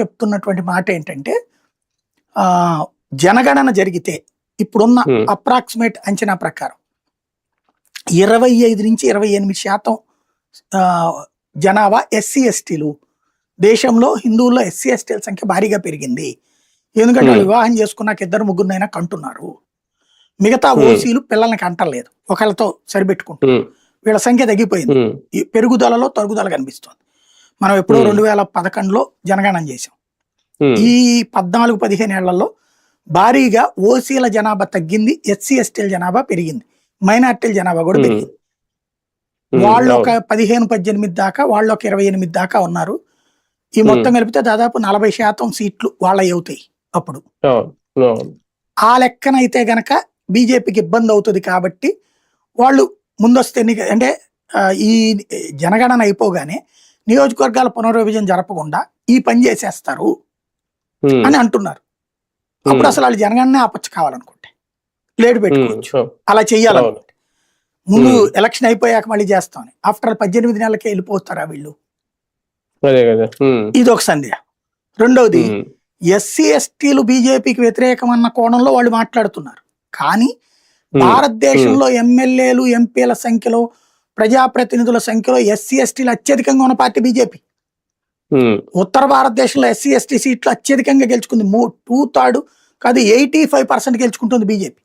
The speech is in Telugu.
చెప్తున్నటువంటి మాట ఏంటంటే ఆ జనగణన జరిగితే ఇప్పుడున్న. అప్రాక్సిమేట్ అంచనా ప్రకారం ఇరవై ఐదు నుంచి ఇరవై ఎనిమిది శాతం ఆ, జనాభా ఎస్సీ ఎస్టీలు దేశంలో హిందువుల్లో ఎస్సీ ఎస్టీల సంఖ్య భారీగా పెరిగింది. ఎందుకంటే వాళ్ళు. వివాహం చేసుకున్నాక ఇద్దరు ముగ్గురునైనా కంటున్నారు. మిగతా. ఓసీలు పిల్లల్ని కంటలేదు. ఒకళ్ళతో సరిపెట్టుకుంటారు వీళ్ళ సంఖ్య తగ్గిపోయింది. పెరుగుదలలో తరుగుదల కనిపిస్తుంది. మనం ఎప్పుడో. రెండు వేల పదకొండులో జనగణన చేసాం ఈ పద్నాలుగు పదిహేను ఏళ్ళలో భారీగా ఓసీల జనాభా తగ్గింది ఎస్సీ ఎస్టీల జనాభా పెరిగింది మైనార్టీల జనాభా కూడా. పెరిగింది వాళ్ళు ఒక. పదిహేను పద్దెనిమిది దాకా వాళ్ళు ఒక ఇరవై ఎనిమిది దాకా ఉన్నారు ఈ మొత్తం కలిపితే దాదాపు నలభై శాతం సీట్లు వాళ్ళ అవుతాయి అప్పుడు. ఆ లెక్కన అయితే గనక బీజేపీకి ఇబ్బంది అవుతుంది కాబట్టి వాళ్ళు ముందస్తు ఎన్నిక అంటే ఈ జనగణన అయిపోగానే నియోజకవర్గాల పునర్విభజన జరపకుండా ఈ పని చేసేస్తారు అని అంటున్నారు. అప్పుడు అసలు వాళ్ళు జనగణనే ఆపచ్చు కావాలనుకుంటే. లేట్ పెట్టుకోవచ్చు. అలా చెయ్యాలనుకుంటే ముందు. ఎలక్షన్ అయిపోయాక మళ్ళీ చేస్తామని ఆఫ్టర్ పద్దెనిమిది నెలలకే వెళ్ళిపోతారా వీళ్ళు? ఇది ఒక సందేహం. రెండవది ఎస్సీ ఎస్టీలు బీజేపీకి వ్యతిరేకమన్న కోణంలో వాళ్ళు మాట్లాడుతున్నారు. కానీ భారతదేశంలో ఎమ్మెల్యేలు ఎంపీల సంఖ్యలో ప్రజాప్రతినిధుల సంఖ్యలో ఎస్సీ ఎస్టీలు అత్యధికంగా ఉన్న పార్టీ బీజేపీ. ఉత్తర భారతదేశంలో ఎస్సీ ఎస్టీ సీట్లు అత్యధికంగా గెలుచుకుంది. మూ టూ థర్డ్ కాదు ఎయిటీ ఫైవ్ పర్సెంట్ గెలుచుకుంటుంది బీజేపీ.